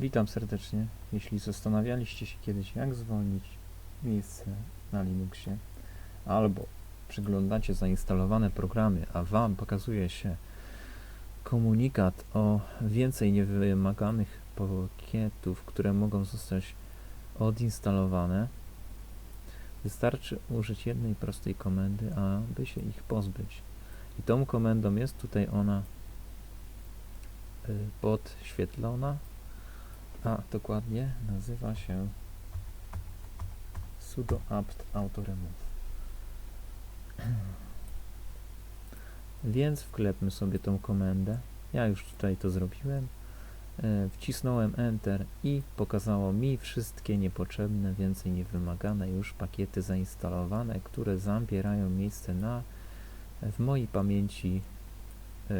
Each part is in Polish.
Witam serdecznie. Jeśli zastanawialiście się kiedyś, jak zwolnić miejsce na Linuxie, albo przeglądacie zainstalowane programy, a Wam pokazuje się komunikat o więcej niewymaganych pakietów, które mogą zostać odinstalowane, wystarczy użyć jednej prostej komendy, aby się ich pozbyć. I tą komendą jest tutaj ona y, podświetlona, a dokładnie nazywa się sudo apt auto remove. Więc wklepmy sobie tą komendę. Ja już tutaj to zrobiłem. E, Wcisnąłem Enter i pokazało mi wszystkie niepotrzebne, więcej niewymagane już pakiety zainstalowane, które zabierają miejsce na w mojej pamięci e,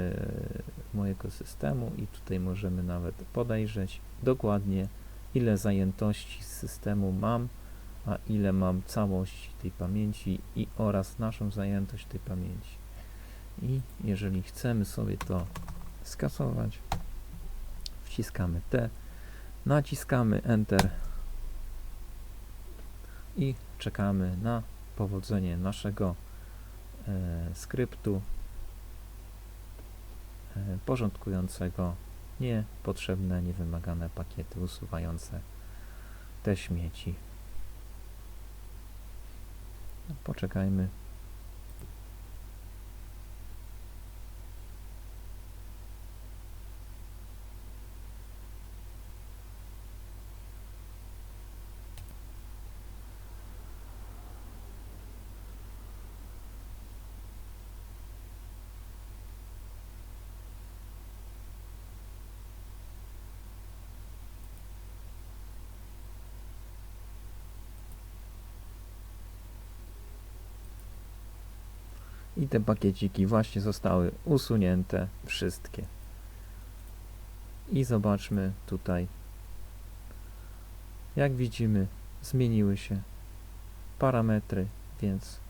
mojego systemu i tutaj możemy nawet podejrzeć dokładnie ile zajętości z systemu mam, a ile mam całości tej pamięci i oraz naszą zajętość tej pamięci. I jeżeli chcemy sobie to skasować, wciskamy T, naciskamy Enter i czekamy na powodzenie naszego e, skryptu porządkującego niepotrzebne, niewymagane pakiety usuwające te śmieci. Poczekajmy. I te pakieciki właśnie zostały usunięte wszystkie. I zobaczmy tutaj. Jak widzimy, zmieniły się parametry, więc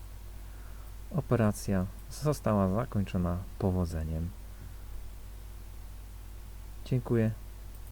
operacja została zakończona powodzeniem. Dziękuję.